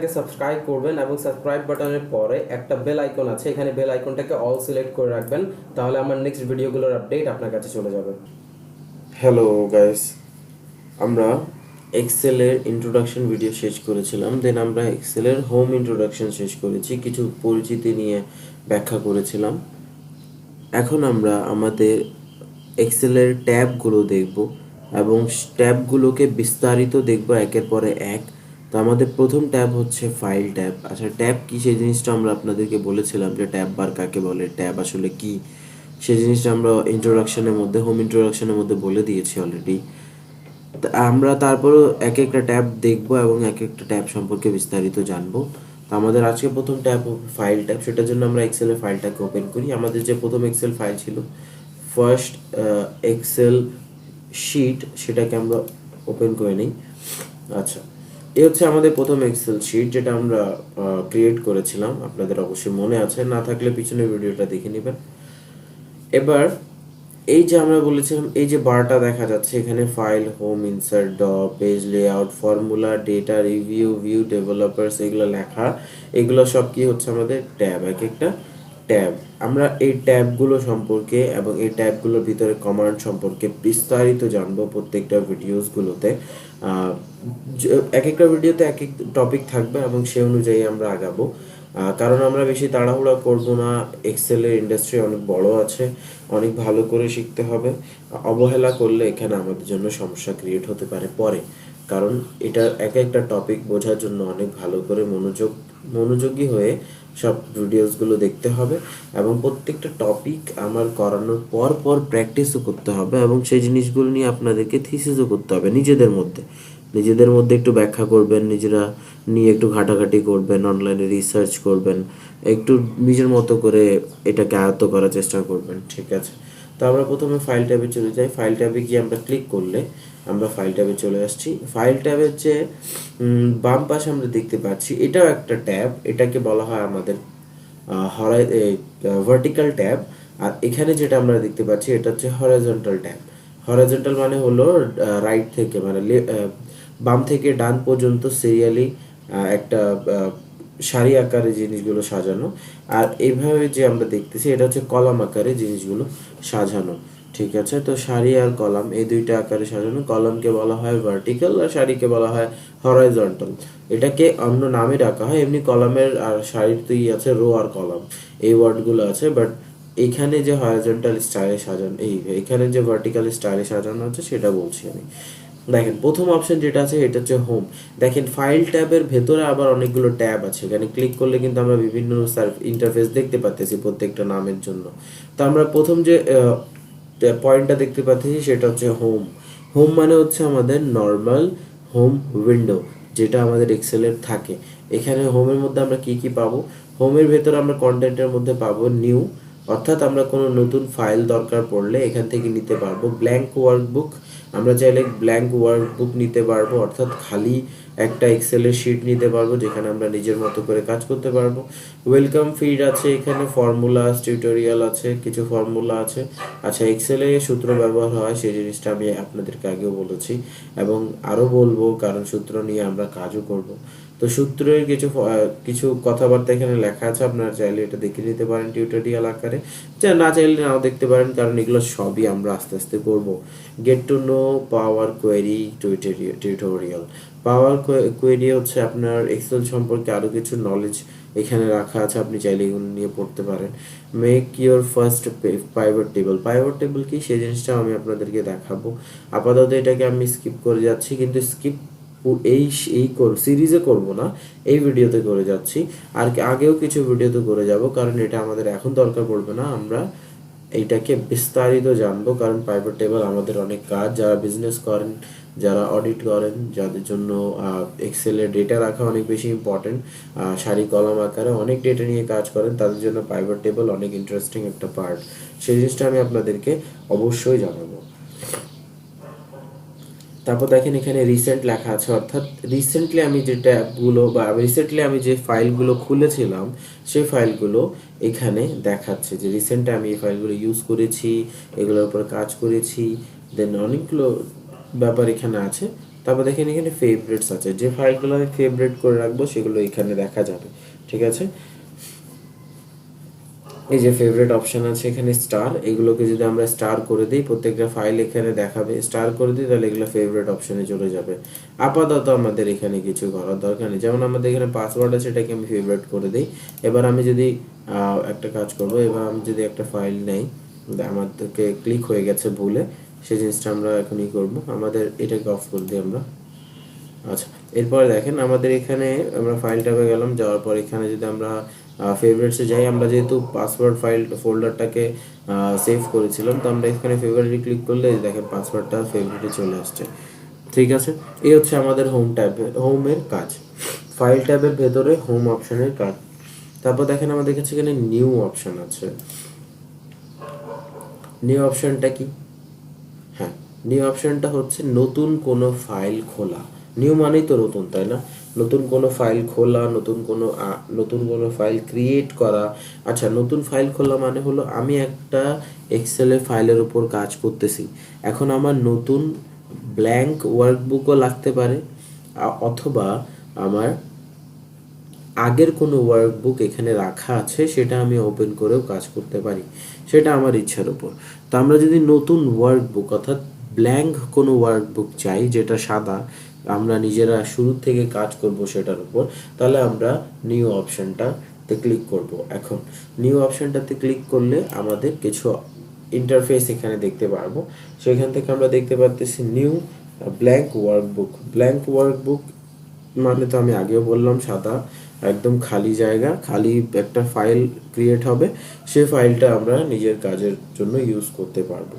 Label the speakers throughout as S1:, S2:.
S1: চ্যানেলটাকে সাবস্ক্রাইব করবেন এবং সাবস্ক্রাইব বাটনের পরে একটা বেল আইকন আছে, এখানে বেল আইকনটাকে অল সিলেক্ট করে রাখবেন, তাহলে আমার নেক্সট ভিডিওগুলোর আপডেট আপনার কাছে চলে যাবে।
S2: হ্যালো গাইস আমরা এক্সেলের ইন্ট্রোডাকশন ভিডিও শেষ করেছিলাম দেন আমরা এক্সেলের হোম ইন্ট্রোডাকশন শেষ করেছি, কিছু পরিচিতি নিয়ে ব্যাখ্যা করেছিলাম। এখন আমরা আমাদের এক্সেলের ট্যাবগুলো দেখব, এবং ট্যাবগুলোকে বিস্তারিত দেখব, একের পরে এক। তো আমাদের প্রথম ট্যাব হচ্ছে ফাইল ট্যাব। আচ্ছা ট্যাব কি? সেই জিনিসটা আমরা আপনাদেরকে বলেছিলাম যে ট্যাব বার কাকে বলে, ট্যাব আসলে কি? সেই জিনিসটা আমরা ইন্ট্রোডাকশনের মধ্যে, হোম ইন্ট্রোডাকশনের মধ্যে বলে দিয়েছি অলরেডি আমরা তারপরও এক একটা ট্যাব দেখব এবং এক একটা ট্যাব সম্পর্কে বিস্তারিত জানব। তো আমাদের আজকে প্রথম ট্যাব ফাইল ট্যাব। সেটার জন্য আমরা এক্সেলের ফাইলটাকে ওপেন করি। আমাদের যে প্রথম এক্সেল ফাইল ছিল ফার্স্ট এক্সেল শিট সেটাকে আমরা ওপেন করে নিই। আচ্ছা এই হচ্ছে আমাদের প্রথম এক্সেল শিট যেটা আমরা ক্রিয়েট করেছিলাম। আপনাদের অবশ্যই মনে আছে, না থাকলে পিছনের ভিডিওটা দেখে নেবেন। এবার, এই যে আমরা বলেছিলাম, এই যে বারটা দেখা যাচ্ছে, এখানে file home insert draw page layout formula data review view developers এগুলো লেখা, এগুলো সব কি হচ্ছে আমাদের ট্যাব এক একটা। ট্যাব। আমরা এই ট্যাবগুলো সম্পর্কে এবং এই ট্যাবগুলোর ভিতরে কমান্ড সম্পর্কে বিস্তারিত জানব প্রত্যেকটা ভিডিওসগুলোতে এক একটা ভিডিওতে এক এক টপিক থাকবে এবং সে অনুযায়ী আমরা আগাবো। কারণ আমরা বেশি তাড়াহুড়া করব না। এক্সেলের ইন্ডাস্ট্রি অনেক বড় আছে, অনেক ভালো করে শিখতে হবে। অবহেলা করলে এখানে আমাদের জন্য সমস্যা ক্রিয়েট হতে পারে পরে। কারণ এটা এক একটা টপিক বোঝার জন্য অনেক ভালো করে মনোযোগ, মনোযোগী হয়ে সব ভিডিওসগুলো দেখতে হবে এবং প্রত্যেকটা টপিক আমার করানোর পর পর প্র্যাকটিসও করতে হবে এবং সেই জিনিসগুলো নিয়ে আপনাদেরকে থিসিসও করতে হবে নিজেদের মধ্যে। নিজেদের মধ্যে একটু ব্যাখ্যা করবেন, নিজেরা নিয়ে একটু ঘাটাঘাটি করবেন অনলাইনে রিসার্চ করবেন, একটু নিজের মতো করে এটাকে আয়ত্ত করার চেষ্টা করবেন, ঠিক আছে? তো আমরা প্রথমে ফাইল ট্যাবে চলে যাই। ফাইল ট্যাবে গিয়ে আমরা ক্লিক করলে আমরা ফাইল ট্যাবে চলে আসছি। ফাইল ট্যাবের যে বাম পাশে আমরা দেখতে পাচ্ছি, এটাও একটা ট্যাব। এটাকে বলা হয় আমাদের হরাই ভার্টিক্যাল ট্যাব। আর এখানে যেটা আমরা দেখতে পাচ্ছি, এটা হচ্ছে হরাইজন্টাল ট্যাব। হরাইজন্টাল মানে হলো রাইট থেকে মানে বাম থেকে ডান পর্যন্ত সিরিয়ালি একটা সারি আকারে জিনিসগুলো সাজানো। আর এইভাবে যে আমরা দেখতেছি, এটা হচ্ছে কলাম আকারে জিনিসগুলো সাজানো। ঠিক আছে? তো সারি আর কলাম, এই দুইটা আকারে সাজানো। কলামকে বলা হয় ভার্টিক্যাল আর সারিকে বলা হয় হরাইজন্টাল এটাকে অন্য নামে ডাকা হয়, এমনি কলামের আর সারির তুই আছে রো আর কলাম। এই ওয়ার্ডগুলো আছে বাট এখানে যে হরাইজন্টাল স্টাইলে সাজানো, এই, এখানে যে ভার্টিক্যাল স্টাইলে সাজানো আছে, সেটা বলছি আমি। দেখেন, প্রথম অপশন যেটা আছে, এটা হচ্ছে হোম দেখেন ফাইল ট্যাবের ভেতরে আবার অনেকগুলো ট্যাব আছে। এখানে ক্লিক করলে কিন্তু আমরা বিভিন্ন ইন্টারফেস দেখতে পাচ্ছি প্রত্যেকটা নামের জন্য। তো আমরা প্রথম যে পয়েন্টটা দেখতে পাচ্ছি সেটা হচ্ছে হোম হোম মানে হচ্ছে আমাদের নর্মাল হোম উইন্ডো যেটা আমাদের এক্সেলের থাকে। এখানে হোমের মধ্যে আমরা কি কি পাবো? হোমের ভেতরে আমরা কন্টেন্টের মধ্যে পাবো নিউ অর্থাৎ আমরা কোনো নতুন ফাইল দরকার পড়লে এখান থেকে নিতে পারব। ব্ল্যাঙ্ক ওয়ার্কবুক আমরা চাইলে ব্ল্যাঙ্ক ওয়ার্কবুক নিতে পারব। অর্থাৎ খালি একটা এক্সেলের শিট নিতে পারব, যেখানে আমরা নিজের মতো করে কাজ করতে পারব। ওয়েলকাম ফিড আছে এখানে ফর্মুলা টিউটোরিয়াল আছে, কিছু ফর্মুলা আছে। আচ্ছা এক্সেলে সূত্র ব্যবহার হয়, সেই জিনিসটা আমি আপনাদেরকে আগেও বলেছি। এবং আরও বলব, কারণ সূত্র নিয়ে আমরা কাজও করব। তো সূত্রের কিছু কিছু কথাবার্তা এখানে লেখা আছে। আপনারা চাইলে এটা দেখে নিতে পারেন টিউটোরিয়াল আকারে। যা না চাইলে নাও দেখতে পারেন, কারণ এগুলো সবই আমরা আস্তে আস্তে করব। Get to know power query tutorial power query হচ্ছে আপনার এক্সেল সম্পর্কে আরও কিছু নলেজ এখানে রাখা আছে। আপনি চাইলে এগুলো নিয়ে পড়তে পারেন। Make your first pivot table pivot table কি? সেই জিনিসটা আমি আপনাদেরকে দেখাবো। আপাতত এটাকে আমি স্কিপ করে যাচ্ছি, কিন্তু স্কিপ এই এই সিরিজে করব না, এই ভিডিওতে করে যাচ্ছি। আর আগেও কিছু ভিডিওতে করে যাব, কারণ এটা আমাদের এখন দরকার পড়বে না। আমরা এইটাকে বিস্তারিত জানব, কারণ প্রাইভেট টেবল আমাদের অনেক কাজ। যারা বিজনেস করেন, যারা অডিট করেন, যাদের জন্য এক্সেলের ডেটা রাখা অনেক বেশি ইম্পর্টেন্ট সারি কলম আকারে অনেক ডেটা নিয়ে কাজ করেন, তাদের জন্য প্রাইভেট টেবল অনেক ইন্টারেস্টিং একটা পার্ট সেই জিনিসটা আমি আপনাদেরকে অবশ্যই জানাব। তারপর দেখেন এখানে রিসেন্ট লেখা আছে, অর্থাৎ রিসেন্টলি আমি যে ট্যাবগুলো বা রিসেন্টলি আমি যে ফাইলগুলো খুলেছিলাম, সেই ফাইলগুলো এখানে দেখাচ্ছে যে রিসেন্টে আমি এই ফাইলগুলো ইউজ করেছি, এগুলোর উপর কাজ করেছি দেন অনেকগুলো ব্যাপার এখানে আছে। তারপর দেখেন এখানে ফেভারিটস আছে, যে ফাইলগুলো আমি ফেভারিট করে রাখব সেগুলো এখানে দেখা যাবে, ঠিক আছে? এই যে ফেভারিট অপশন আছে এখানে স্টার এগুলোকে যদি আমরা স্টার করে দিই, প্রত্যেকটা ফাইল এখানে দেখাবে স্টার করে দিই, তাহলে এগুলো ফেভারিট অপশনে চলে যাবে। আপাতত আমাদের এখানে কিছু করার দরকার নেই। যেমন আমাদের এখানে পাসওয়ার্ড আছে, এটাকে আমি ফেভারিট করে দিই। এবার আমি যদি একটা কাজ করব, এবার আমি যদি একটা ফাইল নেই, আমাদেরকে ক্লিক হয়ে গেছে ভুলে, সেই জিনিসটা আমরা এখনই করব। আমাদের এটাকে অফ করে দিই আমরা। আচ্ছা এরপরে দেখেন আমাদের এখানে আমরা ফাইল ট্যাবে গেলাম, যাওয়ার পর এখানে যদি আমরা ফেভারিটসে যাই। আমরা যেহেতু পাসওয়ার্ড ফাইল ফোল্ডারটাকে সেভ করেছিলাম, তো আমরা এখানে ফেভারিটে ক্লিক করলে দেখেন পাসওয়ার্ডটা ফেভারিটে চলে আসছে। ঠিক আছে? এই হচ্ছে আমাদের হোম ট্যাবের হোমের কাজ। ফাইল ট্যাবের ভেতরে হোম অপশনের কাজ। তারপর দেখেন আমাদের কাছে এখানে নিউ অপশন আছে। নিউ অপশনটা কি? হ্যাঁ নিউ অপশনটা হচ্ছে নতুন কোনো ফাইল খোলা। নিউ মানেই তো নতুন, তাই না? নতুন কোনো ফাইল খোলা, নতুন কোনো নতুন কোনো ফাইল ক্রিয়েট করা। আচ্ছা নতুন ফাইল খোলা মানে হলো আমি একটা এক্সেলে ফাইলের উপর কাজ করতেছি। এখন আমার নতুন ব্ল্যাঙ্ক ওয়ার্কবুকও লাগতে পারে অথবা আমার আগের কোনো ওয়ার্কবুক এখানে রাখা আছে, সেটা আমি ওপেন করেও কাজ করতে পারি। সেটা আমার ইচ্ছার উপর। তো আমরা যদি নতুন ওয়ার্কবুক অর্থাৎ ব্ল্যাঙ্ক কোনো ওয়ার্কবুক চাই, যেটা সাদা আমরা নিজেরা শুরু থেকে কাজ করব সেটার উপর, তাহলে আমরা নিউ অপশনটাতে ক্লিক করব। এখন নিউ অপশনটাতে ক্লিক করলে আমাদের কিছু ইন্টারফেস এখানে দেখতে পারব। সেখান থেকে আমরা দেখতে পাচ্ছি new blank workbook blank workbook মানে তো আমি আগেও বললাম, সাদা, একদম খালি জায়গা, খালি একটা ফাইল ক্রিয়েট হবে। সেই ফাইলটা আমরা নিজের কাজের জন্য ইউজ করতে পারব।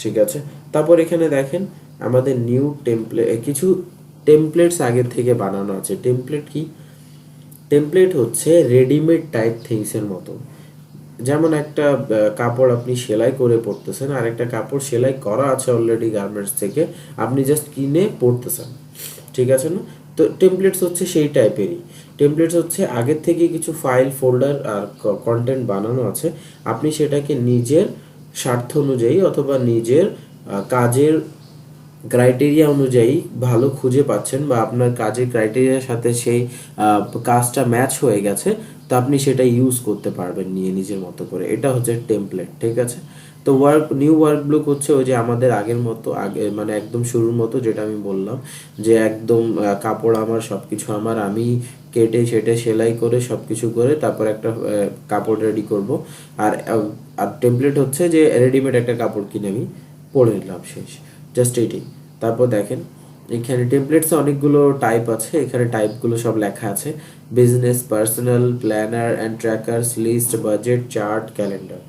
S2: ঠিক আছে? তারপর এখানে দেখেন, আমাদের নিউ টেমপ্লেট কিছু টেমপ্লেটস আগের থেকে বানানো আছে। টেমপ্লেট কি? টেমপ্লেট হচ্ছে রেডিমেড টাইপ থিংসের মতো। যেমন একটা কাপড় আপনি সেলাই করে পরতেছেন, আর একটা কাপড় সেলাই করা আছে অলরেডি গার্মেন্টস থেকে, আপনি জাস্ট কিনে পরতেছেন। ঠিক আছে না? তো টেমপ্লেটস হচ্ছে সেই টাইপেরই। টেমপ্লেটস হচ্ছে আগের থেকে কিছু ফাইল ফোল্ডার আর কন্টেন্ট বানানো আছে। আপনি সেটাকে নিজের স্বার্থ অনুযায়ী অথবা নিজের কাজের ক্রাইটেরিয়া অনুযায়ী ভালো খুঁজে পাচ্ছেন বা আপনার কাজের ক্রাইটেরিয়ার সাথে সেই কাজটা ম্যাচ হয়ে গেছে, তো আপনি সেটা ইউজ করতে পারবেন নিয়ে নিজের মতো করে। এটা হচ্ছে টেমপ্লেট ঠিক আছে? তো ওয়ার্ক নিউ ওয়ার্ক ব্লুক হচ্ছে ওই যে আমাদের আগের মতো, আগে মানে একদম শুরুর মতো যেটা আমি বললাম, যে একদম কাপড় আমার সব কিছু আমার, আমি কেটে সেটে সেলাই করে সব কিছু করে তারপর একটা কাপড় রেডি করব। আর আর টেমপ্লেট হচ্ছে যে রেডিমেড একটা কাপড় কিনে আমি পরে নিলাম শেষ। জাস্ট এইটাই তারপর দেখেন, এখানে টেমপ্লেটসে অনেকগুলো টাইপ আছে। এখানে টাইপগুলো সব লেখা আছে। Business personal planner and trackers list budget chart calendar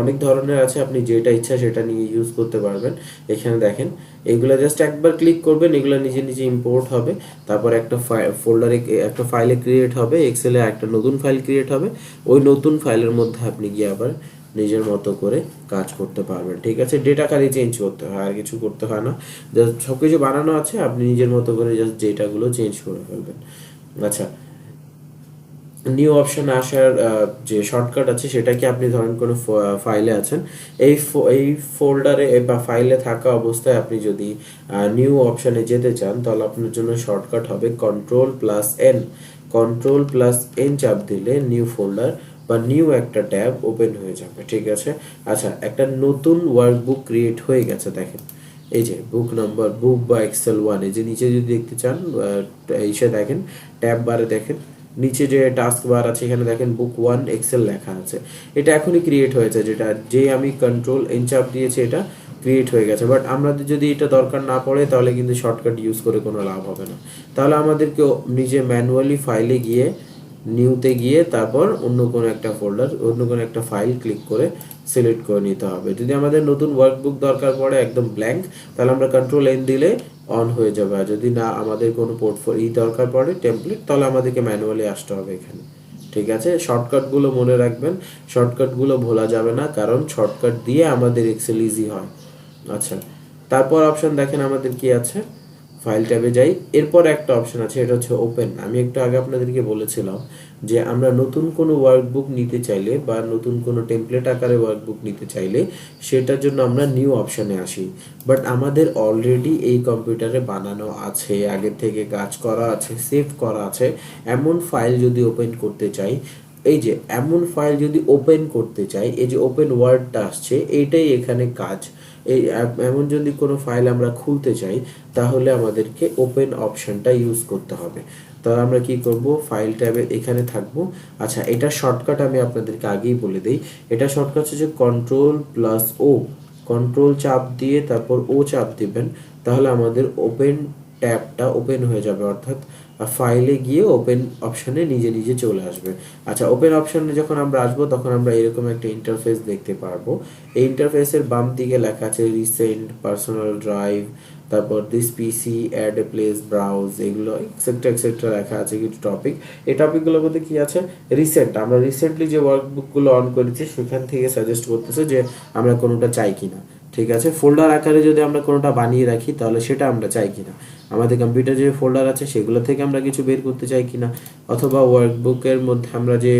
S2: অনেক ধরনের আছে, আপনি যেটা ইচ্ছা সেটা নিয়ে ইউজ করতে পারবেন। এখানে দেখেন, এগুলো জাস্ট একবার ক্লিক করবেন, এগুলো নিজে নিজে ইম্পোর্ট হবে। তারপর একটা ফোল্ডারে একটা ফাইলে ক্রিয়েট হবে এক্সেলে একটা নতুন ফাইল ক্রিয়েট হবে। ওই নতুন ফাইলের মধ্যে আপনি গিয়ে আবার নিজের মতো করে কাজ করতে পারবেন, ঠিক আছে? ডেটা খালি চেঞ্জ করতে হয়, আর কিছু করতে হয় না। জাস্ট সব কিছু বানানো আছে, আপনি নিজের মতো করে জাস্ট ডেটাগুলো চেঞ্জ করে ফেলবেন। আচ্ছা নিউ অপশন আসার যে শর্টকাট আছে, সেটা কি আপনি ধরেন কোনো ফাইলে আছেন? এই এই ফোল্ডারে বা ফাইলে থাকা অবস্থায় আপনি যদি নিউ অপশনে যেতে চান, তাহলে আপনার জন্য শর্টকাট হবে control plus N control plus N চাপ দিলে নিউ ফোল্ডার বা নিউ একটা ট্যাব ওপেন হয়ে যাবে, ঠিক আছে? আচ্ছা একটা নতুন ওয়ার্কবুক ক্রিয়েট হয়ে গেছে, দেখেন। এই যে বুক নাম্বার বুক বা এক্সেল ওয়ান এই যে, নিচে যদি দেখতে চান এসে দেখেন, ট্যাব বারে দেখেন, নিচে যে টাস্ক বার আছে, এখানে দেখেন বুক ওয়ান এক্সেল লেখা আছে। এটা এখনই ক্রিয়েট হয়েছে, যেটা যে আমি কন্ট্রোল এন চাপ দিয়েছি, এটা ক্রিয়েট হয়ে গেছে। বাট আমাদের যদি এটা দরকার না পড়ে, তাহলে কিন্তু শর্টকাট ইউজ করে কোনো লাভ হবে না। তাহলে আমাদেরকে নিজে ম্যানুয়ালি ফাইলে গিয়ে নিউতে গিয়ে তারপর অন্য কোনো একটা ফোল্ডার অন্য কোনো একটা ফাইল ক্লিক করে সিলেক্ট করে নিতে হবে। যদি আমাদের নতুন ওয়ার্কবুক দরকার পড়ে, একদম ব্ল্যাঙ্ক তাহলে আমরা কন্ট্রোল এন দিলে অন হয়ে যাবে। আর যদি না আমাদের কোনো পোর্টফোলিও ই দরকার পড়ে টেমপ্লেট তাহলে আমাদেরকে ম্যানুয়ালি আসতে হবে এখানে। ঠিক আছে? শর্টকাটগুলো মনে রাখবেন। শর্টকাটগুলো ভোলা যাবে না, কারণ শর্টকাট দিয়ে আমাদের এক্সেল ইজি হয়। আচ্ছা তারপর অপশন দেখেন আমাদের কি আছে? ফাইল ট্যাবে যাই। এরপর একটা অপশন আছে, এটা হচ্ছে ওপেন আমি একটু আগে আপনাদেরকে বলেছিলাম যে, আমরা নতুন কোনো ওয়ার্কবুক নিতে চাইলে বা নতুন কোনো টেমপ্লেট আকারে ওয়ার্কবুক নিতে চাইলে, সেটার জন্য আমরা নিউ অপশানে আসি। বাট আমাদের অলরেডি এই কম্পিউটারে বানানো আছে আগের থেকে কাজ করা আছে সেভ করা আছে। এমন ফাইল যদি ওপেন করতে চাই, এই যে, এমন ফাইল যদি ওপেন করতে চাই, এই যে ওপেন ওয়ার্ডটা আসছে, এইটাই এখানে কাজ। এই এম- এমন যদি কোনো ফাইল আমরা খুলতে চাই, তাহলে আমাদেরকে ওপেন অপশনটা ইউজ করতে হবে। তো আমরা কি করব? ফাইল ট্যাবে এখানে থাকব। আচ্ছা এটা শর্টকাট আমি আপনাদেরকে আগেই বলে দিই। এটা শর্টকাট হচ্ছে যে কন্ট্রোল প্লাস ও কন্ট্রোল চাপ দিয়ে তারপর ও চাপ দিবেন, তাহলে আমাদের ওপেন ট্যাবটা ওপেন হয়ে যাবে। অর্থাৎ ফাইলে গিয়ে ওপেন অপশানে নিজে নিজে চলে আসবে। আচ্ছা ওপেন অপশানে যখন আমরা আসব, তখন আমরা এরকম একটা ইন্টারফেস দেখতে পারব। এই ইন্টারফেসের বাম দিকে লেখা আছে রিসেন্ট পার্সোনাল ড্রাইভ তারপর this PC add a place browse এগুলো এক্সেট্রা এক্সেট্রা লেখা আছে কিছু টপিক এই টপিকগুলোর মধ্যে কি আছে? রিসেন্ট আমরা রিসেন্টলি যে ওয়ার্কবুকগুলো অন করেছি, সেখান থেকে সাজেস্ট করতেছে যে আমরা কোনোটা চাই কিনা। ঠিক আছে? ফোল্ডার আকারে যদি আমরা কোনোটা বানিয়ে রাখি, তাহলে সেটা আমরা চাই কিনা। আমাদের কম্পিউটার যে ফোল্ডার আছে, সেগুলো থেকে আমরা কিছু বের করতে চাই কিনা? অথবা ওয়ার্কবুকের মধ্যে আমরা যে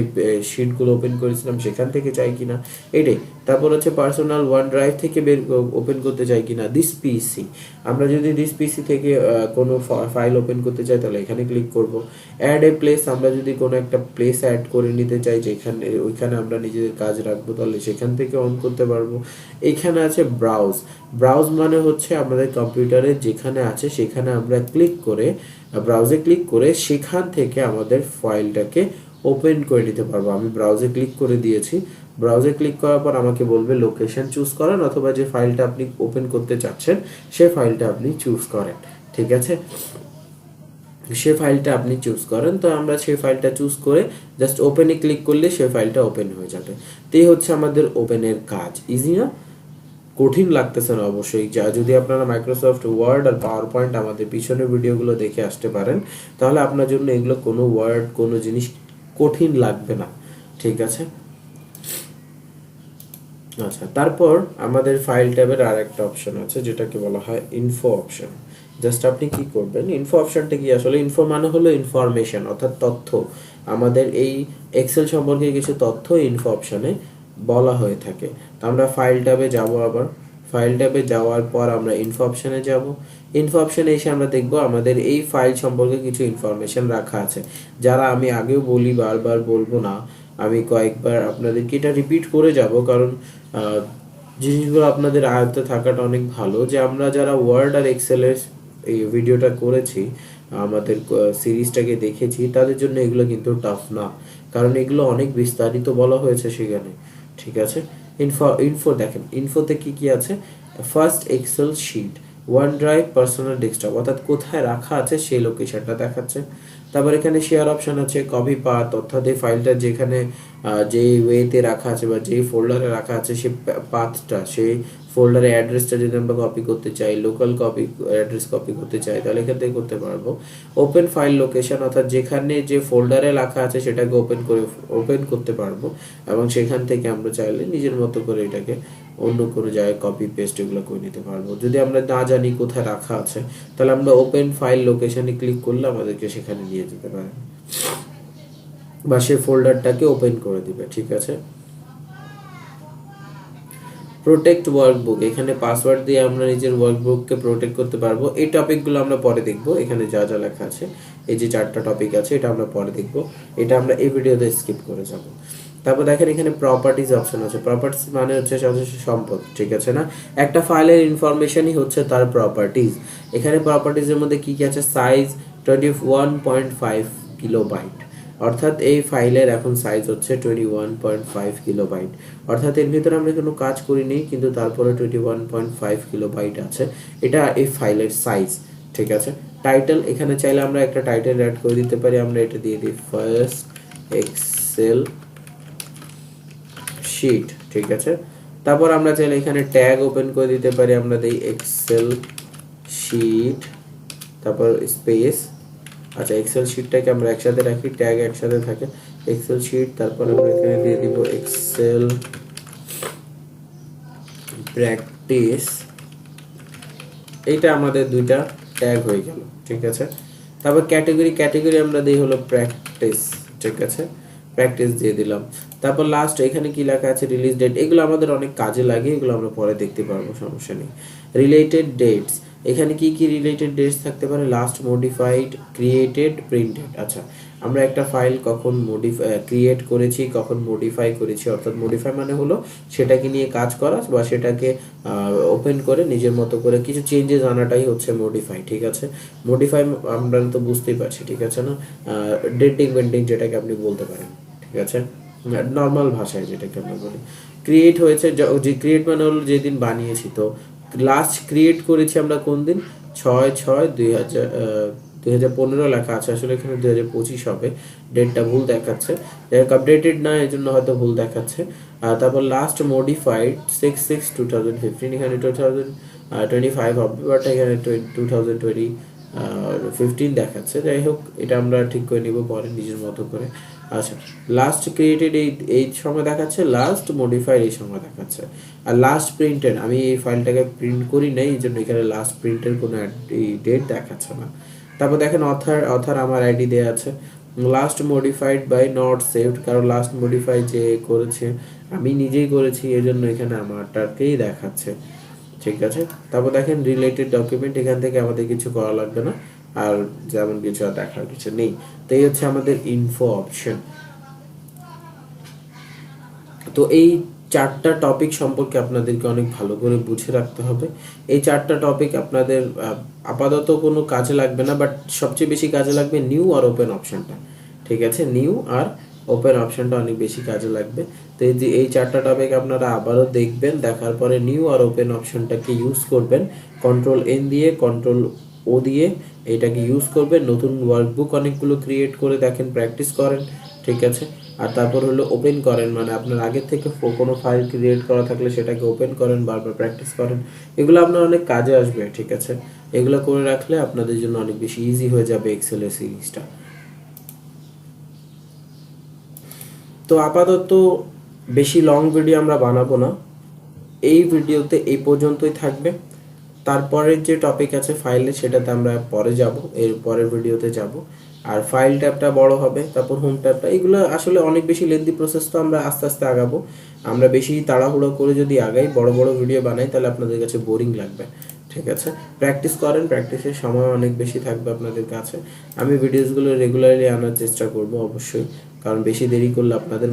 S2: শিটগুলো ওপেন করেছিলাম, সেখান থেকে চাই কিনা? এটাই তারপর হচ্ছে পার্সোনাল ওয়ান ড্রাইভ থেকে বের ওপেন করতে চাই কিনা? দিস পিসি আমরা যদি দিস পিসি থেকে কোনো ফাইল ওপেন করতে চাই, তাহলে এখানে ক্লিক করব। অ্যাড এ প্লেস আমরা যদি কোনো একটা প্লেস অ্যাড করে নিতে চাই, যেখানে, ওইখানে আমরা নিজেদের কাজ রাখব, তাহলে সেখান থেকে অন করতে পারব। এখানে আছে ব্রাউজ ব্রাউজ মানে হচ্ছে আমাদের কম্পিউটারে যেখানে আছে সেখানে আমরা ক্লিক করে ব্রাউজে ক্লিক করে সেখান থেকে আমাদের ফাইলটাকে ওপেন করে নিতে পারব। আমি ব্রাউজে ক্লিক করে দিয়েছি। ব্রাউজে ক্লিক করার পর আমাকে বলবে লোকেশন চুজ করেন অথবা যে ফাইলটা আপনি ওপেন করতে চাচ্ছেন, সে ফাইলটা আপনি চুজ করেন। ঠিক আছে? সে ফাইলটা আপনি চুজ করেন। তো আমরা সেই ফাইলটা চুজ করে জাস্ট ওপেনে ক্লিক করলে সে ফাইলটা ওপেন হয়ে যাবে। তো এই হচ্ছে আমাদের ওপেনের কাজ। ইজি না? কঠিন লাগতেছে না অবশ্যই। যা যদি আপনারা মাইক্রোসফট ওয়ার্ড আর পাওয়ার পয়েন্ট আমাদের পিছনের ভিডিওগুলো দেখে আসতে পারেন, তাহলে আপনার জন্য এগুলো কোনো ওয়ার্ড কোনো জিনিস কঠিন লাগবে না। ঠিক আছে? আচ্ছা তারপর আমাদের ফাইল ট্যাবের আর একটা অপশন আছে, যেটাকে বলা হয় ইনফো অপশন জাস্ট আপনি কি করবেন? ইনফো অপশনটা কি? আসলে ইনফো মানে হলো ইনফরমেশন অর্থাৎ তথ্য। আমাদের এই এক্সেল সম্পর্কে কিছু তথ্য ইনফো অপশনে বলা হয়ে থাকে। তো আমরা ফাইল ট্যাবে যাব আবার। ফাইল ট্যাবে যাওয়ার পর আমরা ইনফো অপশনে যাব। ইনফো অপশনে এসে আমরা দেখব আমাদের এই ফাইল সম্পর্কে কিছু ইনফরমেশন রাখা আছে। যারা আমি আগেও বলি, বারবার বলব না, আমি কয়েকবার আপনাদেরকে এটা রিপিট করে যাব কারণ জিনিসগুলো আপনাদের আয়ত্তে থাকাটা অনেক ভালো। যে আমরা যারা ওয়ার্ড আর এক্সেলের এই ভিডিওটা করেছি, আমাদের সিরিজটাকে দেখেছি, তাদের জন্য এগুলো কিন্তু টাফ না। কারণ এগুলো অনেক বিস্তারিত বলা হয়েছে সেখানে। ঠিক আছে? ইনফো ইনফো দেখেন ইনফোতে কি কি আছে? First Excel sheet OneDrive personal desktop অর্থাৎ কোথায় রাখা আছে সেই লোকেশনটা দেখাচ্ছে। তারপর এখানে শেয়ার অপশন আছে কপি পাথ অর্থাৎ এই ফাইলটা যেখানে যেই ওয়েতে রাখা আছে বা যেই ফোল্ডারে রাখা আছে সেই পাথটা সেই ফোল্ডারের অ্যাড্রেসটা যদি আমরা কপি করতে চাই লোকাল কপি অ্যাড্রেস কপি করতে চাই, তাহলে এখান থেকে করতে পারব। ওপেন ফাইল লোকেশন অর্থাৎ যেখানে যে ফোল্ডারে রাখা আছে, সেটাকে ওপেন করে ওপেন করতে পারব এবং সেখান থেকে আমরা চাইলে নিজের মতো করে এটাকে অন্য কোনো জায়গায় কপি পেস্ট এগুলো করে নিতে পারব। যদি আমরা না জানি কোথায় রাখা আছে, তাহলে আমরা ওপেন ফাইল লোকেশনে ক্লিক করলে আমাদেরকে সেখানে নিয়ে যেতে পারে। বা সেই ফোল্ডারটাকে ওপেন করে দিবে, ঠিক আছে? প্রোটেক্ট ওয়ার্কবুক এখানে পাসওয়ার্ড দিয়ে আমরা নিজের ওয়ার্কবুককে প্রোটেক্ট করতে পারব। এই টপিকগুলো আমরা পরে দেখব, এখানে যা যা লেখা আছে। এই যে চারটা টপিক আছে, এটা আমরা পরে দেখব। এটা আমরা এই ভিডিওতে স্কিপ করে যাব। তারপর দেখেন এখানে প্রপার্টিজ অপশন আছে। প্রপার্টিজ মানে হচ্ছে সম্পদ, ঠিক আছে না? একটা ফাইলের ইনফরমেশনই হচ্ছে তার প্রপার্টিজ এখানে প্রপার্টিজের মধ্যে কি কি আছে? Size twenty one point five kilobyte অর্থাৎ এই ফাইলের এখন সাইজ হচ্ছে twenty one point five kilobyte অর্থাৎ এর ভিতরে আমরা কোনো কাজ করিনি, কিন্তু তারপরে twenty one point five kilobyte আছে। এটা এই ফাইলের সাইজ ঠিক আছে? টাইটেল এখানে চাইলে আমরা একটা টাইটেল অ্যাড করে দিতে পারি। আমরা এটা দিয়ে দিই ফার্স্ট এক্সেল শিট ঠিক আছে? তারপর আমরা চাইলে এখানে ট্যাগ ওপেন করে দিতে পারি, আমরা দিই এক্সেল শিট তারপর স্পেস আচ্ছা এক্সেল শিটটাকে আমরা একসাথে রাখি ট্যাগ একসাথে থাকে। এক্সেল শিট তারপর আমরা এখানে দিয়ে দিব এক্সেল প্র্যাকটিস এইটা আমাদের দুইটা ট্যাগ হয়ে গেল, ঠিক আছে? তারপর ক্যাটাগরি ক্যাটাগরি আমরা দিই হলো প্র্যাকটিস ঠিক আছে? প্র্যাকটিস দিয়ে দিলাম। তারপর লাস্ট এখানে কি লেখা আছে? রিলিজ ডেট এগুলো আমাদের অনেক কাজে লাগে, এগুলো আমরা পরে দেখতে পারব, সমস্যা নেই। রিলেটেড ডেটস এখানে কি কি রিলেটেড ডেটস থাকতে পারে? লাস্ট মডিফাইড ক্রিয়েটেড প্রিন্টেড আচ্ছা আমরা একটা ফাইল কখন মডিফাই ক্রিয়েট করেছি, কখন মডিফাই করেছি, অর্থাৎ মডিফাই মানে হলো সেটাকে নিয়ে কাজ করা বা সেটাকে ওপেন করে নিজের মতো করে কিছু চেঞ্জেস আনাটাই হচ্ছে মডিফাই ঠিক আছে? মডিফাই আমরা তো বুঝতেই পারছি, ঠিক আছে না? ডেটিং পেন্টিং যেটাকে আপনি বলতে পারেন। ঠিক আছে? নর্মাল ভাষায় যেটাকে আমরা বলি। ক্রিয়েট হয়েছে, যে ক্রিয়েট মানে হলো যেদিন বানিয়েছি তো। লাস্ট ক্রিয়েট করেছি আমরা কোন দিন? ছয় ছয় দুই হাজার দুই হাজার পনেরো লেখা আছে। আসলে এখানে দুই হাজার পঁচিশ হবে। ডেটটা ভুল দেখাচ্ছে। আপডেটেড না, এই জন্য হয়তো ভুল দেখাচ্ছে। তারপর last modified six six two thousand fifteen এখানে টু থাউজেন্ড টোয়েন্টি ফাইভ হবে। বাট এখানে টু থাউজেন্ড টোয়েন্টি ফিফটিন দেখাচ্ছে। যাই হোক, এটা আমরা ঠিক করে নিব পরে নিজের মতো করে। আচ্ছা লাস্ট ক্রিয়েটেড এই এই সময় দেখাচ্ছে লাস্ট মডিফাইড এই সময় দেখাচ্ছে। আর লাস্ট প্রিন্টেড আমি এই ফাইলটাকে প্রিন্ট করি নাই, এই জন্য এখানে লাস্ট প্রিন্টের কোনো ডেট দেখাচ্ছে না। তারপর দেখেন অথার অথার আমার আইডি দেওয়া আছে। Last modified by not saved কারণ লাস্ট মডিফাই যে করেছে, আমি নিজেই করেছি এই জন্য এখানে আমারটাকেই দেখাচ্ছে। ঠিক আছে? তারপর দেখেন রিলেটেড ডকুমেন্ট এখান থেকে আমাদের কিছু করা লাগবে না। আর যেমন কিছু আর দেখার কিছু নেই। তো এই হচ্ছে আমাদের ইনফো অপশন তো এই চারটা টপিক সম্পর্কে আপনাদেরকে অনেক ভালো করে বুঝে রাখতে হবে। এই চারটা টপিক আপনাদের আপাতত কোনো কাজে লাগবে না বাট সবচেয়ে বেশি কাজে লাগবে নিউ আর ওপেন অপশনটা ঠিক আছে? নিউ আর ওপেন অপশনটা অনেক বেশি কাজে লাগবে। তো এই যে, এই চারটা টপিক আপনারা আবারও দেখবেন, দেখার পরে নিউ আর ওপেন অপশনটাকে ইউজ করবেন। কন্ট্রোল এন দিয়ে কন্ট্রোল ও দিয়ে এটাকে ইউজ করবেন, নতুন ওয়ার্কবুক অনেকগুলো ক্রিয়েট করে দেখেন প্র্যাকটিস করেন, ঠিক আছে? আর তারপর হলো ওপেন করেন মানে আপনার আগের থেকে কোনো ফাইল ক্রিয়েট করা থাকলে সেটাকে ওপেন করেন, বারবার প্র্যাকটিস করেন। এগুলো আপনার অনেক কাজে আসবে, ঠিক আছে? এগুলো করে রাখলে আপনাদের জন্য অনেক বেশি ইজি হয়ে যাবে এক্সেলের সিরিজটা তো আপাতত বেশি লং ভিডিও আমরা বানাবো না। এই ভিডিওতে এই পর্যন্তই থাকবে। তারপরের যে টপিক আছে ফাইলে সেটাতে আমরা পরে যাব, এর পরের ভিডিওতে যাব। আর ফাইল ট্যাবটা বড় হবে, তারপর হোম ট্যাবটা এগুলো আসলে অনেক বেশি লেন্দি প্রসেস তো আমরা আস্তে আস্তে আগাবো। আমরা বেশি তাড়াহুড়ো করে যদি আগাই, বড় বড় ভিডিও বানাই, তাহলে আপনাদের কাছে বোরিং লাগবে, ঠিক আছে? প্র্যাকটিস করেন প্র্যাকটিসের সময় অনেক বেশি থাকবে আপনাদের কাছে। আমি ভিডিওসগুলো রেগুলারলি আনার চেষ্টা করব, অবশ্যই। কারণ বেশি দেরি করলে আপনাদের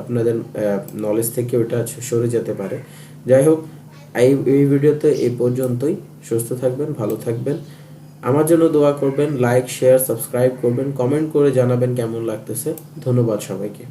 S2: আপনাদের নলেজ থেকে ওটা সরে যেতে পারে। যাই হোক এই ভিডিওতে এই পর্যন্তই। সুস্থ থাকবেন, ভালো থাকবেন। আমার জন্য দোয়া করবেন লাইক শেয়ার সাবস্ক্রাইব করবেন কমেন্ট করে জানাবেন কেমন লাগতেছে। ধন্যবাদ সবাইকে।